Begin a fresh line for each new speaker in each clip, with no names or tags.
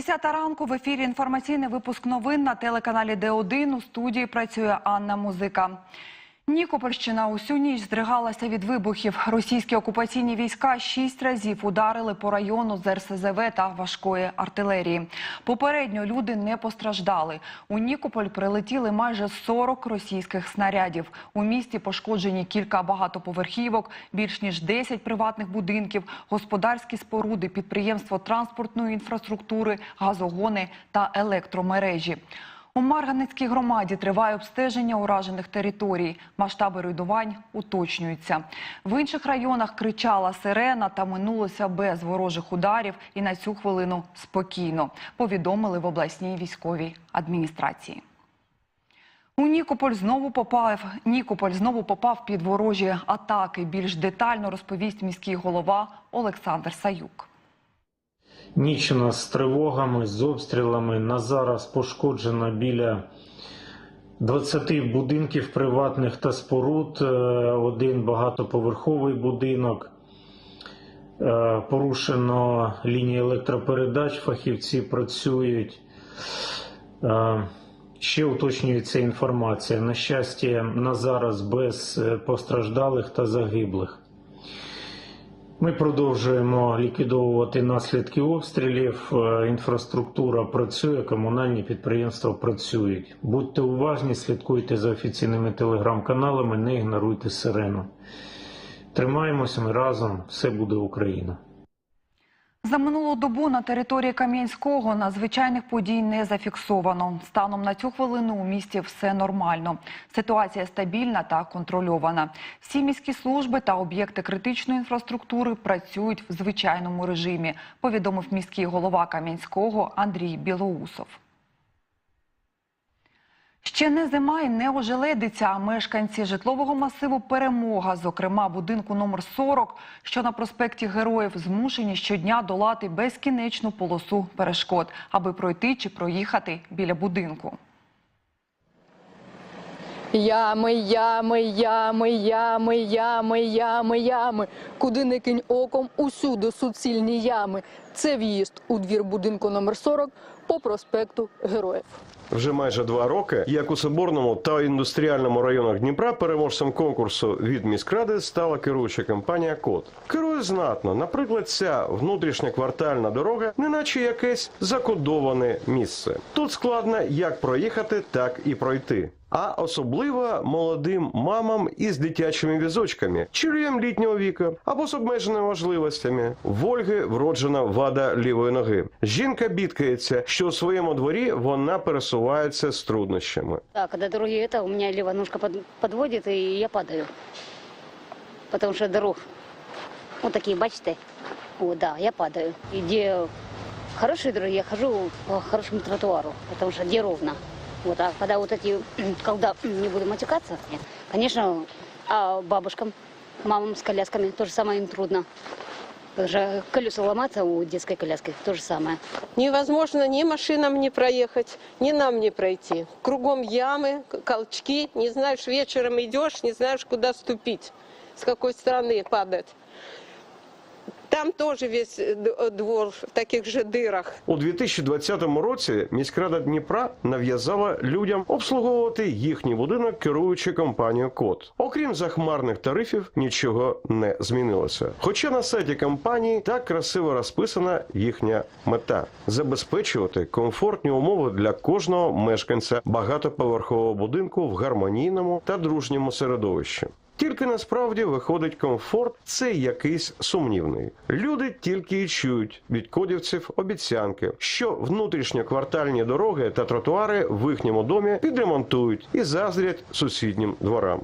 Десята ранку в ефірі інформаційний випуск новин на телеканалі Д1. У студії працює Анна Музика. Нікопольщина усю ніч здригалася від вибухів. Російські окупаційні війська шість разів ударили по району з РСЗВ та важкої артилерії. Попередньо люди не постраждали. У Нікополь прилетіли майже 40 російських снарядів. У місті пошкоджені кілька багатоповерхівок, більш ніж 10 приватних будинків, господарські споруди, підприємство транспортної інфраструктури, газогони та електромережі. У Марганецькій громаді триває обстеження уражених територій. Масштаби руйнувань уточнюються. В інших районах кричала сирена та минулося без ворожих ударів і на цю хвилину спокійно, повідомили в обласній військовій адміністрації. У Нікополь знову попав Нікополь знову попав під ворожі атаки. Більш детально розповість міський голова Олександр Саюк.
Ніч у нас з тривогами, з обстрілами. На зараз пошкоджено біля 20 будинків приватних та споруд, е, один багатоповерховий будинок. Е, Порушено лінії електропередач, фахівці працюють. Е, Ще уточнюється інформація. На щастя, на зараз без постраждалих та загиблих. Ми продовжуємо ліквідовувати наслідки обстрілів. Е, Інфраструктура працює, комунальні підприємства працюють. Будьте уважні, слідкуйте за офіційними телеграм-каналами, не ігноруйте сирену. Тримаємося ми разом, все буде Україна.
За минулу добу на території Кам'янського надзвичайних подій не зафіксовано. Станом на цю хвилину у місті все нормально. Ситуація стабільна та контрольована. Всі міські служби та об'єкти критичної інфраструктури працюють в звичайному режимі, повідомив міський голова Кам'янського Андрій Білоусов. Ще не зима і не ожеледиться, а мешканці житлового масиву Перемога, зокрема будинку номер 40, що на проспекті Героїв, змушені щодня долати безкінечну полосу перешкод, аби пройти чи проїхати біля будинку.
Ями, ями, ями, ями, ями, ями, ями. Куди не кинь оком, усюди суцільні ями. Це в'їзд у двір будинку номер 40 по проспекту Героїв.
Вже майже два роки, як у Соборному та індустріальному районах Дніпра переможцем конкурсу від міськради стала керуюча компанія Код. Керує знатно. Наприклад, ця внутрішня квартальна дорога, неначе якесь закодоване місце. Тут складно як проїхати, так і пройти. А особливо молодим мамам із дитячими візочками, чоловікам літнього віку або з обмеженими можливостями. В Ольги вроджена вада лівої ноги. Жінка бідкається, що у своєму дворі вона пересувається з труднощами.
Да, когда дороги это, у меня левая ножка подводит, и я падаю. Потому что дорог вот такие, бачите? Вот, да, я падаю. И где хорошие дороги, я хожу по хорошему тротуару, потому что где ровно. Вот, а когда вот эти, когда не буду матюкаться, конечно, а бабушкам, мамам с колясками, то же самое им трудно. Что колеса ломаться у детской коляски, то же самое.
Невозможно ни машинам не проехать, ни нам не пройти. Кругом ямы, колчки. Не знаешь, вечером идешь, не знаешь, куда ступить, с какой стороны падать. Там тоже весь э, д- э, двор в таких же дырах.
У 2020 році міськрада Дніпра нав'язала людям обслуговувати їхній будинок, керуючи компанією Код. Окрім захмарних тарифів, нічого не змінилося. Хоча на сайті компанії так красиво розписана їхня мета забезпечувати комфортні умови для кожного мешканця багатоповерхового будинку в гармонійному та дружньому середовищі. Тільки насправді виходить комфорт, це якийсь сумнівний. Люди тільки і чують від кодівців обіцянки, що внутрішньоквартальні дороги та тротуари в їхньому домі відремонтують і заздрять сусіднім дворам.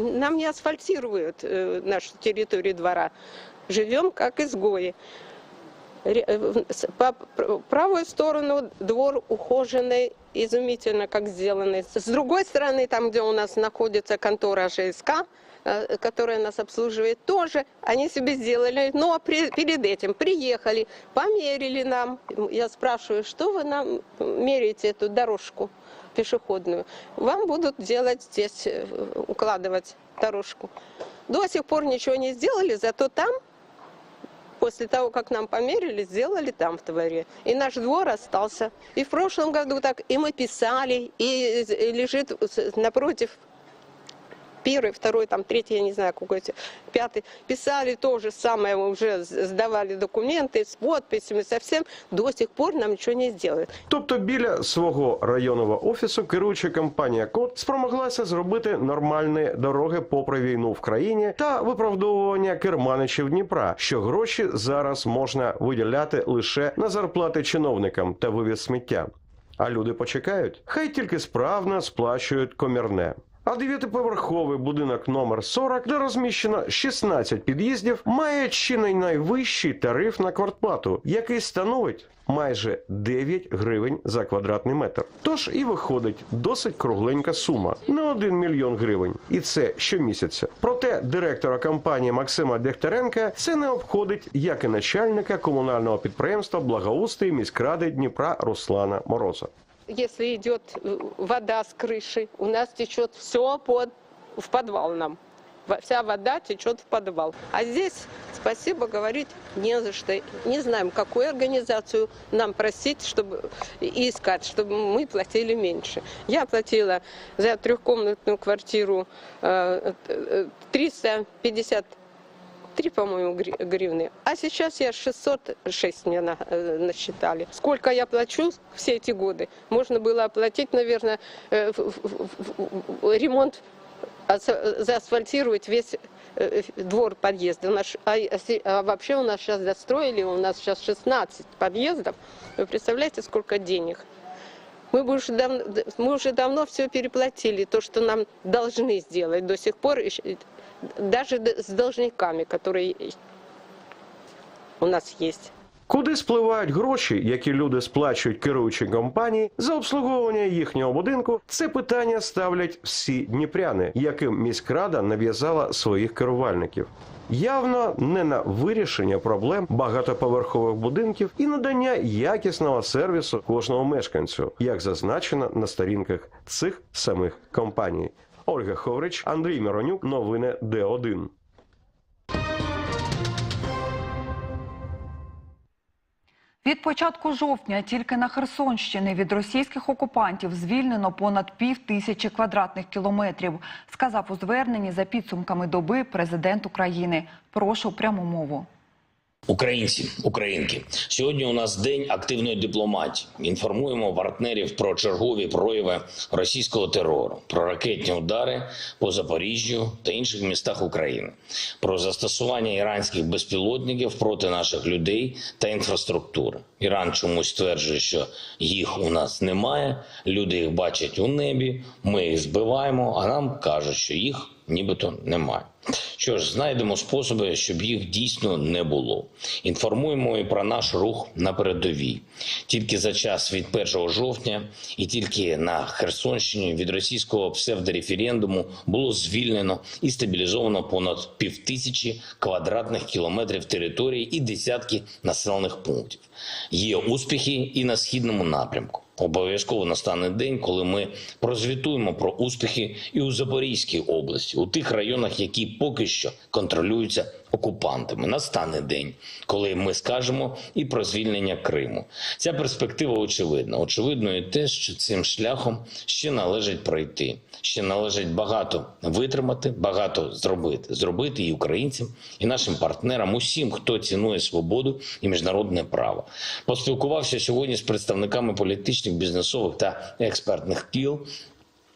Нам не асфальтируют э, нашу территорию двора. Живем как изгои. Ре- э, в- с- По пр- правую сторону двор ухоженный, изумительно как сделанный. С другой стороны, там, где у нас находится контора ЖСК, э, которая нас обслуживает, тоже они себе сделали. Но при- перед этим приехали, померили нам. Я спрашиваю, что вы нам меряете эту дорожку пешеходную? Вам будут делать здесь, э, укладывать дорожку. До сих пор ничего не сделали, зато там после того, как нам померили, сделали там в дворе. И наш двор остался. И в прошлом году так, и мы писали, и лежит напротив первый, второй, там, третий, я не знаю, какой то пятый, писали то же самое, мы уже с- сдавали документы с подписями, совсем, до сих пор нам ничего не сделают.
Тобто біля свого районного офісу керуюча компанія Код спромоглася зробити нормальні дороги попри війну в країні та виправдовування керманичів Дніпра, що гроші зараз можна виділяти лише на зарплати чиновникам та вивіз сміття. А люди почекають, хай тільки справно сплачують комірне. А дев'ятиповерховий будинок номер 40, де розміщено 16 під'їздів, має чи не найвищий тариф на квартплату, який становить майже 9 гривень за квадратний метр. Тож і виходить досить кругленька сума не 1 мільйон гривень, і це щомісяця. Проте директора компанії Максима Дегтяренка це не обходить, як і начальника комунального підприємства благоустрій міськради Дніпра Руслана Мороза.
Если идет э, вода с крыши, у нас течет все под, в подвал нам. Вся вода течет в подвал. А здесь спасибо говорить не за что. Не знаем, какую организацию нам просить, чтобы искать, чтобы мы платили меньше. Я платила за трехкомнатную квартиру э, э, 350 3, по-моему, гри- гривны. А сейчас я 606 мне на- э, насчитали. Сколько я плачу все эти годы? Можно было оплатить, наверное, в- в- в- ремонт, ас- заасфальтировать весь э, двор подъезда. У нас, а, а а вообще у нас сейчас достроили, у нас сейчас 16 подъездов. Вы представляете, сколько денег? Мы, уже дав- мы уже давно все переплатили, то, что нам должны сделать до сих пор, даже с должниками, которые у нас есть.
Куди спливають гроші, які люди сплачують керуючій компанії за обслуговування їхнього будинку? Це питання ставлять всі дніпряни, яким міськрада нав'язала своїх керувальників. Явно не на вирішення проблем багатоповерхових будинків і надання якісного сервісу кожному мешканцю, як зазначено на сторінках цих самих компаній. Ольга Ховрич, Андрій Миронюк, новини Д1.
Від початку жовтня тільки на Херсонщині від російських окупантів звільнено понад пів тисячі квадратних кілометрів, сказав у зверненні за підсумками доби президент України. Прошу пряму мову.
Українці, українки, сьогодні у нас день активної дипломатії. Інформуємо партнерів про чергові прояви російського терору, про ракетні удари по Запоріжжю та інших містах України, про застосування іранських безпілотників проти наших людей та інфраструктури. Іран чомусь стверджує, що їх у нас немає. Люди їх бачать у небі. Ми їх збиваємо, а нам кажуть, що їх нібито немає. Що ж, знайдемо способи, щоб їх дійсно не було. Інформуємо і про наш рух на передовій. Тільки за час від 1 жовтня і тільки на Херсонщині від російського псевдореферендуму було звільнено і стабілізовано понад півтисячі квадратних кілометрів території і десятки населених пунктів. Є успіхи і на східному напрямку. Обов'язково настане день, коли ми прозвітуємо про успіхи і у Запорізькій області, у тих районах, які поки що контролюються окупантами. Настане день, коли ми скажемо і про звільнення Криму. Ця перспектива очевидна. Очевидно, і те, що цим шляхом ще належить пройти. Ще належить багато витримати, багато зробити. Зробити і українцям, і нашим партнерам, усім, хто цінує свободу і міжнародне право. Поспілкувався сьогодні з представниками політичних, бізнесових та експертних кіл.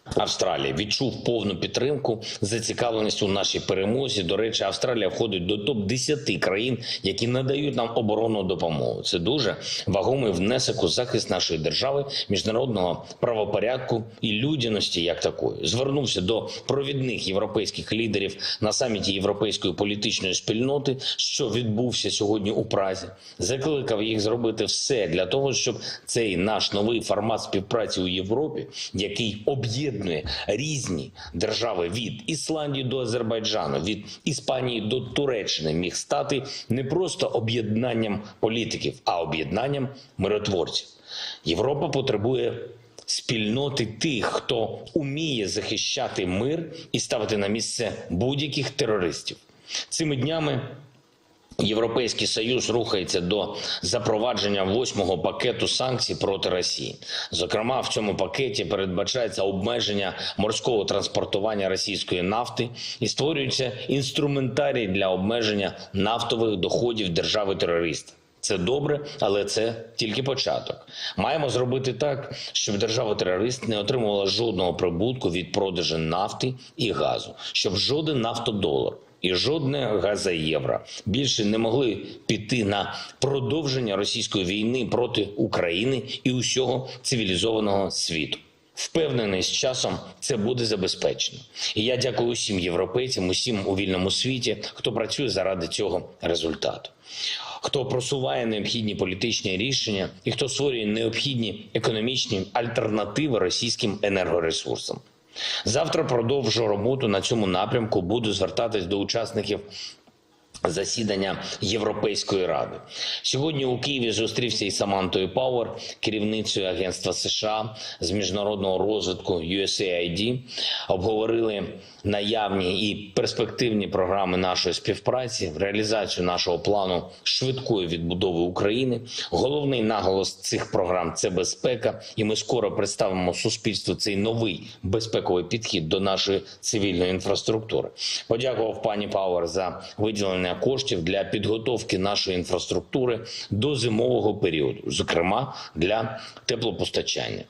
Австралія відчув повну підтримку, зацікавленість у нашій перемозі. До речі, Австралія входить до топ 10 країн, які надають нам оборонну допомогу. Це дуже вагомий внесок у захист нашої держави, міжнародного правопорядку і людяності, як такої. Звернувся до провідних європейських лідерів на саміті європейської політичної спільноти, що відбувся сьогодні у Празі. Закликав їх зробити все для того, щоб цей наш новий формат співпраці у Європі, який об'єднує різні держави від Ісландії до Азербайджану, від Іспанії до Туреччини, міг стати не просто об'єднанням політиків, а об'єднанням миротворців. Європа потребує спільноти тих, хто уміє захищати мир і ставити на місце будь-яких терористів. Цими днями Європейський союз рухається до запровадження восьмого пакету санкцій проти Росії. Зокрема, в цьому пакеті передбачається обмеження морського транспортування російської нафти і створюється інструментарій для обмеження нафтових доходів держави терориста. Це добре, але це тільки початок. Маємо зробити так, щоб держава-терорист не отримувала жодного прибутку від продажу нафти і газу, щоб жоден нафтодолар і жодне газоєвро більше не могли піти на продовження російської війни проти України і усього цивілізованого світу. Впевнений, з часом це буде забезпечено. І я дякую усім європейцям, усім у вільному світі, хто працює заради цього результату. Хто просуває необхідні політичні рішення і хто створює необхідні економічні альтернативи російським енергоресурсам. Завтра продовжу роботу на цьому напрямку. Буду звертатись до учасників засідання Європейської ради. Сьогодні у Києві зустрівся із Самантою Пауер, керівницею Агентства США з міжнародного розвитку USAID. Обговорили наявні і перспективні програми нашої співпраці, реалізацію нашого плану швидкої відбудови України. Головний наголос цих програм це безпека, і ми скоро представимо суспільству цей новий безпековий підхід до нашої цивільної інфраструктури. Подякував пані Пауер за виділення коштів для підготовки нашої інфраструктури до зимового періоду, зокрема для теплопостачання.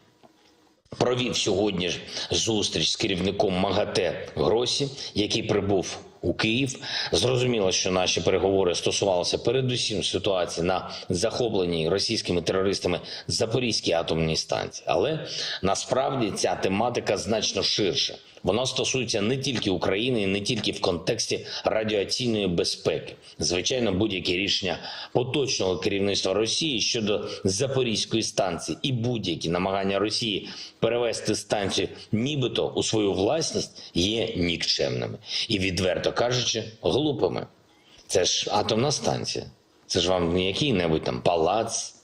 Провів сьогодні ж зустріч з керівником МАГАТЕ Гросі, який прибув у Київ. Зрозуміло, що наші переговори стосувалися передусім ситуації на захопленій російськими терористами Запорізькій атомній станції. Але насправді ця тематика значно ширша. Вона стосується не тільки України, не тільки в контексті радіаційної безпеки. Звичайно, будь-які рішення поточного керівництва Росії щодо Запорізької станції і будь-які намагання Росії перевести станцію, нібито у свою власність, є нікчемними і, відверто кажучи, глупими. Це ж атомна станція. Це ж вам не який-небудь там палац,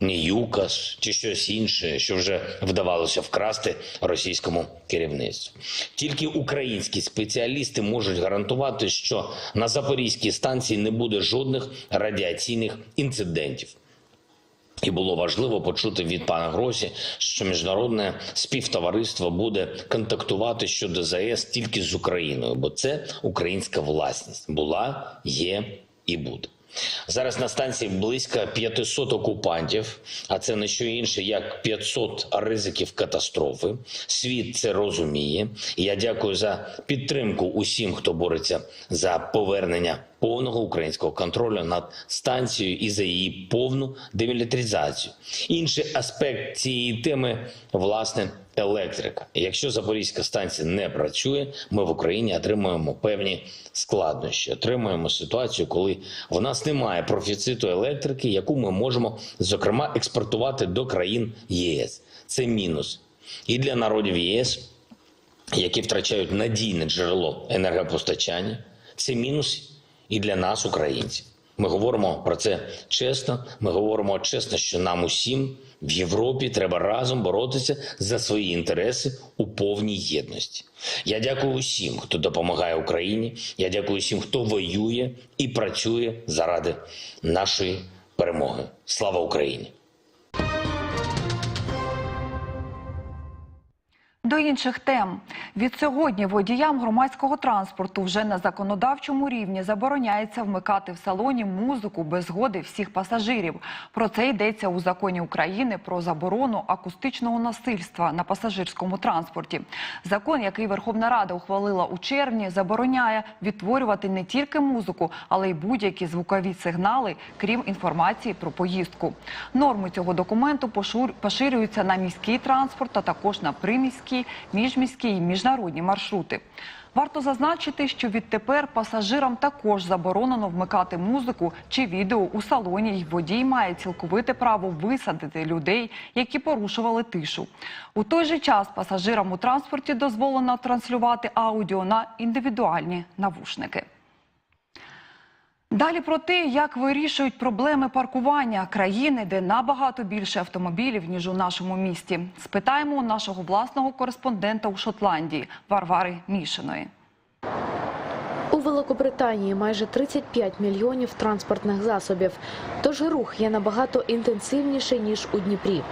не ЮКАС чи щось інше, що вже вдавалося вкрасти російському керівництву. Тільки українські спеціалісти можуть гарантувати, що на Запорізькій станції не буде жодних радіаційних інцидентів. І було важливо почути від пана Гросі, що міжнародне співтовариство буде контактувати щодо ЗАЕС тільки з Україною, бо це українська власність була, є і буде. Зараз на станції близько 500 окупантів, а це не що інше, як 500 ризиків катастрофи. Світ це розуміє. Я дякую за підтримку усім, хто бореться за повернення повного українського контролю над станцією і за її повну демілітаризацію. Інший аспект цієї теми власне електрика. Якщо Запорізька станція не працює, ми в Україні отримуємо певні складнощі. Отримуємо ситуацію, коли в нас немає профіциту електрики, яку ми можемо зокрема експортувати до країн ЄС. Це мінус і для народів ЄС, які втрачають надійне джерело енергопостачання. Це мінус і для нас, українців. Ми говоримо про це чесно. Ми говоримо чесно, що нам усім в Європі треба разом боротися за свої інтереси у повній єдності. Я дякую усім, хто допомагає Україні. Я дякую усім, хто воює і працює заради нашої перемоги. Слава Україні!
До інших тем від сьогодні водіям громадського транспорту вже на законодавчому рівні забороняється вмикати в салоні музику без згоди всіх пасажирів. Про це йдеться у законі України про заборону акустичного насильства на пасажирському транспорті. Закон, який Верховна Рада ухвалила у червні, забороняє відтворювати не тільки музику, але й будь-які звукові сигнали, крім інформації про поїздку. Норми цього документу поширюються на міський транспорт, а також на приміські, міжміські і міжнародні маршрути. Варто зазначити, що відтепер пасажирам також заборонено вмикати музику чи відео у салоні, й водій має цілковите право висадити людей, які порушували тишу. У той же час пасажирам у транспорті дозволено транслювати аудіо на індивідуальні навушники. Далі про те, як вирішують проблеми паркування країни, де набагато більше автомобілів ніж у нашому місті. Спитаємо у нашого власного кореспондента у Шотландії Варвари Мішиної.
У
Великобританії майже 35 мільйонів транспортних засобів, тож рух є набагато інтенсивніший ніж у Дніпрі.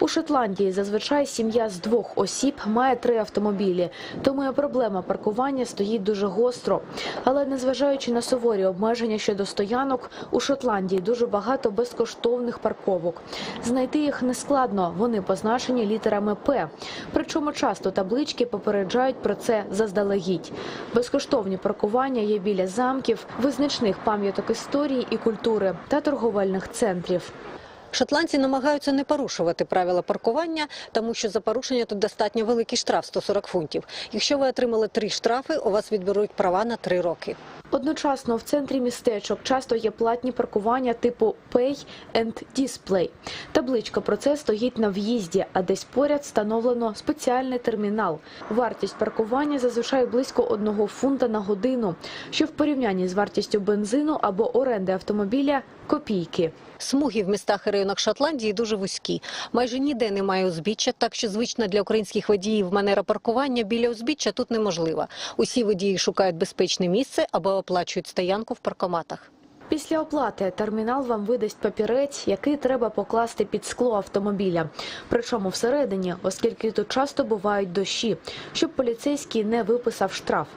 У Шотландії зазвичай сім'я з двох осіб має три автомобілі, тому і проблема паркування стоїть дуже гостро. Але незважаючи на суворі обмеження щодо стоянок, у Шотландії дуже багато безкоштовних парковок. Знайти їх нескладно, вони позначені літерами П. Причому часто таблички попереджають про це заздалегідь. Безкоштовні паркування є біля замків, визначних пам'яток історії і культури та торговельних центрів.
Шотландці намагаються не порушувати правила паркування, тому що за порушення тут достатньо великий штраф 140 фунтів. Якщо ви отримали три штрафи, у вас відберуть права на три роки.
Одночасно в центрі містечок часто є платні паркування типу Pay and Display. Табличка про це стоїть на в'їзді, а десь поряд встановлено спеціальний термінал. Вартість паркування зазвичай близько одного фунта на годину, що в порівнянні з вартістю бензину або оренди автомобіля копійки.
Смуги в містах і районах Шотландії дуже вузькі. Майже ніде немає узбіччя, так що звична для українських водіїв манера паркування біля узбіччя тут неможлива. Усі водії шукають безпечне місце або оплачують стоянку в паркоматах.
Після оплати термінал вам видасть папірець, який треба покласти під скло автомобіля. Причому всередині, оскільки тут часто бувають дощі, щоб поліцейський не виписав штраф.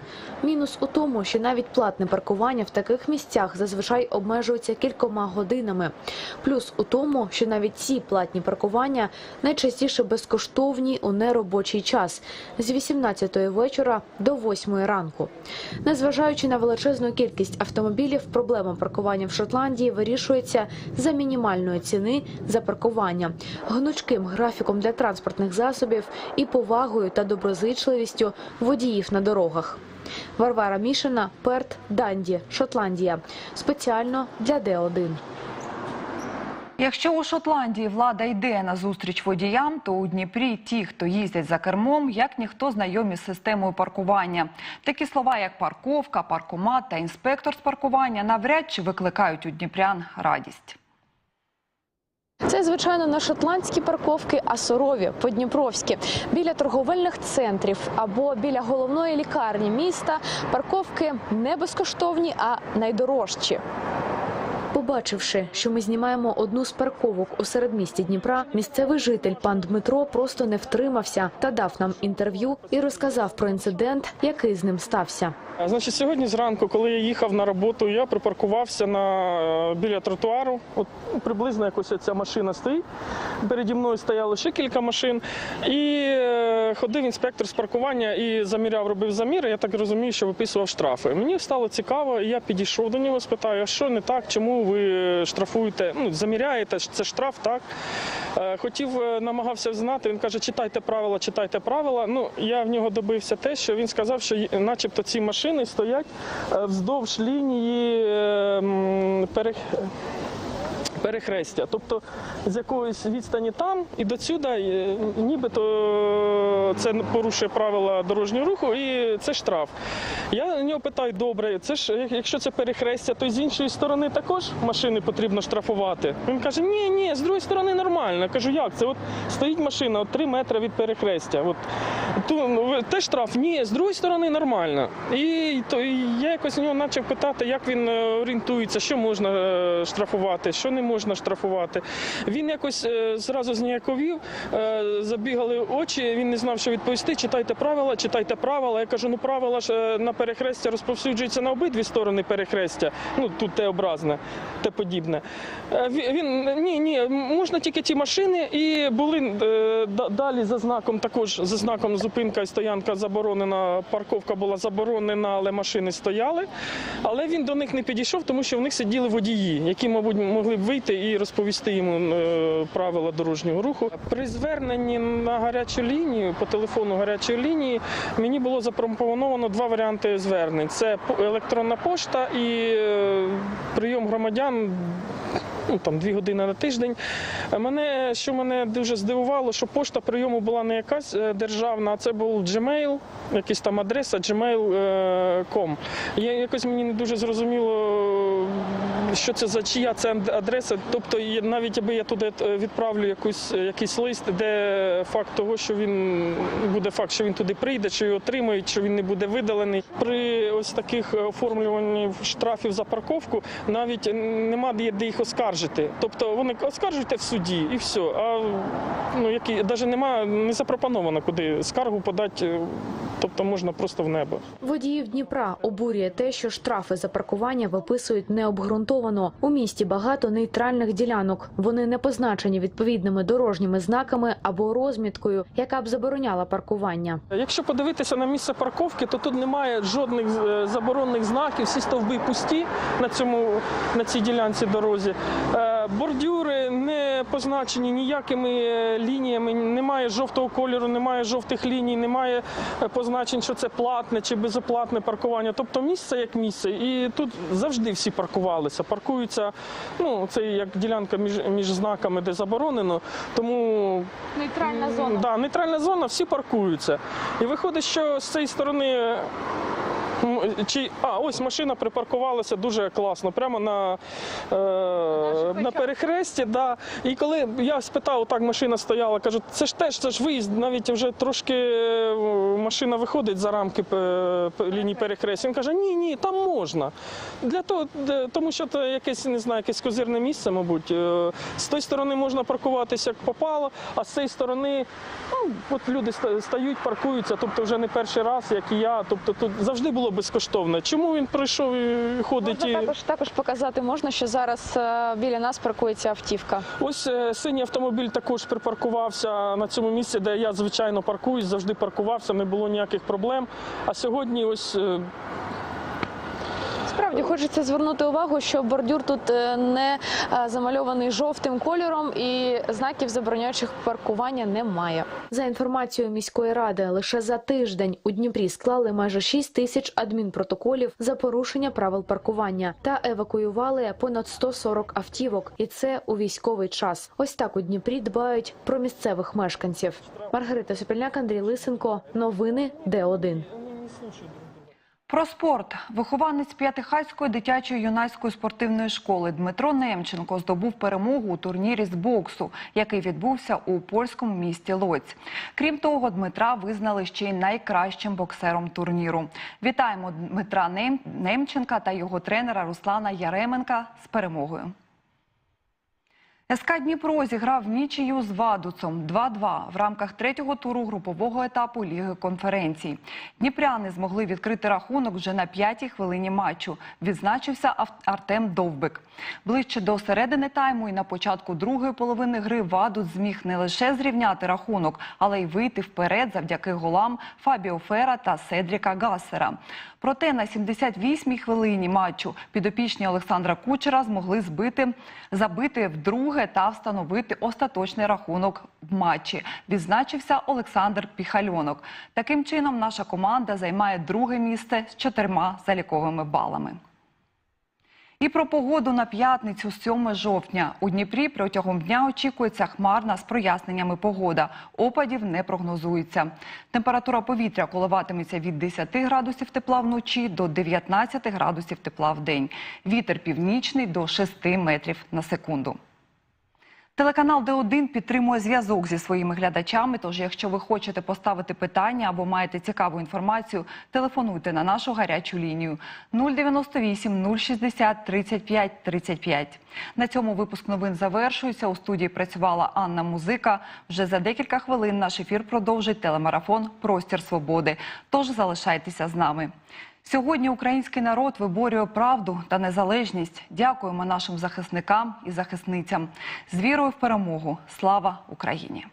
Мінус у тому, що навіть платне паркування в таких місцях зазвичай обмежується кількома годинами. Плюс у тому, що навіть ці платні паркування найчастіше безкоштовні у неробочий час з 18 вечора до 8 ранку. Незважаючи на величезну кількість автомобілів, проблема паркування в Шотландії вирішується за мінімальної ціни за паркування, гнучким графіком для транспортних засобів і повагою та доброзичливістю водіїв на дорогах. Варвара Мішина, Перт, Данді, Шотландія. Спеціально для Д1.
Якщо у Шотландії влада йде на зустріч водіям, то у Дніпрі ті, хто їздять за кермом, як ніхто знайомі з системою паркування. Такі слова, як парковка, паркомат та інспектор з паркування, навряд чи викликають у дніпрян радість.
Це, звичайно, не шотландські парковки, а сурові, подніпровські. Біля торговельних центрів або біля головної лікарні міста парковки не безкоштовні, а найдорожчі. Побачивши, що ми знімаємо одну з парковок у середмісті Дніпра, місцевий житель пан Дмитро просто не втримався та дав нам інтерв'ю і розказав про інцидент, який з ним стався.
Значить, сьогодні зранку, коли я їхав на роботу, я припаркувався на е, біля тротуару. От приблизно якось ця машина стоїть. Переді мною стояло ще кілька машин. І е, ходив інспектор з паркування і заміряв, робив заміри. Я так розумію, що виписував штрафи. Мені стало цікаво, і я підійшов до нього, спитаю, а що не так, чому ви штрафуєте? Ну, заміряєте, це штраф, так? Е, Хотів, е, намагався знати. Він каже, читайте правила, читайте правила. Ну, я в нього добився те, що він сказав, що начебто ці машини стоять е, вздовж лінії перехід. перех... перехрестя. Тобто з якоїсь відстані там і до сюди, нібито це порушує правила дорожнього руху і це штраф. Я на нього питаю, добре, це ж якщо це перехрестя, то з іншої сторони також машини потрібно штрафувати. Він каже, ні, ні, з другої сторони нормально. Я кажу, як це? От стоїть машина от 3 метри від перехрестя. От ту, ну, те штраф, ні, з другої сторони нормально. І то і я якось у нього почав питати, як він е, орієнтується, що можна е, штрафувати, що не можна штрафувати. Він якось е, зразу зніяковів, е, забігали очі, він не знав, що відповісти. Читайте правила, читайте правила. Я кажу, ну правила ж е, на перехрестя розповсюджуються на обидві сторони перехрестя. Ну тут те образне, те подібне. Е, Він ні, ні, можна тільки ті машини, і були е, далі за знаком, також за знаком зупинка і стоянка заборонена. Парковка була заборонена, але машини стояли. Але він до них не підійшов, тому що в них сиділи водії, які, мабуть, могли б вийти і розповісти йому е, правила дорожнього руху. При зверненні на гарячу лінію по телефону гарячої лінії мені було запропоновано два варіанти звернень: це електронна пошта і прийом громадян. Ну, там дві години на тиждень. Е, Мене, що мене дуже здивувало, що пошта прийому була не якась е, державна, а це був Gmail, якась там адреса gmail.com. Я якось мені не дуже зрозуміло, що це за чия це адреса. Тобто, навіть аби я туди е, відправлю якусь, е, якийсь лист, де факт того, що він буде факт, що він туди прийде, що його отримають, що він не буде видалений. При ось таких е, оформлюванні штрафів за парковку навіть нема де їх оскаржити. Тобто вони оскаржуйте в суді і все. А ну які навіть нема не запропоновано, куди скаргу подати. Тобто можна просто в небо.
Водіїв Дніпра обурює те, що штрафи за паркування виписують необґрунтовано. У місті багато нейтральних ділянок. Вони не позначені відповідними дорожніми знаками або розміткою, яка б забороняла паркування.
Якщо подивитися на місце парковки, то тут немає жодних е, заборонних знаків, всі стовби пусті на цьому на цій ділянці дорозі. Е, Бордюри не позначені ніякими е, лініями, немає жовтого кольору, немає жовтих ліній, немає е, позначень, що це платне чи безоплатне паркування. Тобто місце як місце. І тут завжди всі паркувалися. Паркуються, ну це як ділянка між, між знаками, де заборонено. Тому
Нейтральна зона.
Да, нейтральна зона, всі паркуються. І виходить, що з цієї сторони. Чи а ось машина припаркувалася дуже класно, прямо на, е, на перехресті. Да. І коли я спитав, так машина стояла, кажу, це ж теж це ж виїзд, навіть вже трошки е, машина виходить за рамки лінії перехрестя. Він каже, ні, ні, там можна. Для того, тому що це якесь не знаю, якесь козирне місце, мабуть. Е, З тої сторони можна паркуватися як попало, а з цієї сторони ну, от люди стають, паркуються. Тобто вже не перший раз, як і я. Тобто тут завжди було безкоштовно. Чому він прийшов і ходить?
Можна також також показати можна, що зараз е, біля нас паркується автівка.
Ось е, синій автомобіль також припаркувався на цьому місці, де я звичайно паркуюсь, завжди паркувався, не було ніяких проблем. А сьогодні ось е,
Справді хочеться звернути увагу, що бордюр тут е, не е, замальований жовтим кольором і знаків забороняючих паркування немає.
За інформацією міської ради, лише за тиждень у Дніпрі склали майже 6 тисяч адмінпротоколів за порушення правил паркування та евакуювали понад 140 автівок. І це у військовий час. Ось так у Дніпрі дбають про місцевих мешканців. Маргарита Сопільняк, Андрій Лисенко. Новини Д1.
Про спорт. Вихованець п'ятихайської дитячої юнацької спортивної школи Дмитро Немченко здобув перемогу у турнірі з боксу, який відбувся у польському місті Лоць. Крім того, Дмитра визнали ще й найкращим боксером турніру. Вітаємо Дмитра Немченка та його тренера Руслана Яременка з перемогою. СК Дніпро зіграв нічию з Вадуцом 2-2 в рамках третього туру групового етапу Ліги конференцій. Дніпряни змогли відкрити рахунок вже на п'ятій хвилині матчу. Відзначився Артем Довбик. Ближче до середини тайму і на початку другої половини гри Вадуц зміг не лише зрівняти рахунок, але й вийти вперед завдяки голам Фабіо Фера та Седріка Гассера. Проте на 78-й хвилині матчу підопічні Олександра Кучера змогли збити, забити вдруге та встановити остаточний рахунок в матчі. Відзначився Олександр Піхальонок. Таким чином, наша команда займає друге місце з чотирма заліковими балами. І про погоду на п'ятницю 7 жовтня. У Дніпрі протягом дня очікується хмарна з проясненнями погода. Опадів не прогнозується. Температура повітря коливатиметься від 10 градусів тепла вночі до 19 градусів тепла в день. Вітер північний до 6 метрів на секунду. Телеканал Д1 підтримує зв'язок зі своїми глядачами. Тож, якщо ви хочете поставити питання або маєте цікаву інформацію, телефонуйте на нашу гарячу лінію 098 060 35 35. На цьому випуск новин завершується. У студії працювала Анна Музика. Вже за декілька хвилин наш ефір продовжить телемарафон Простір свободи. Тож залишайтеся з нами. Сьогодні український народ виборює правду та незалежність. Дякуємо нашим захисникам і захисницям з вірою в перемогу. Слава Україні!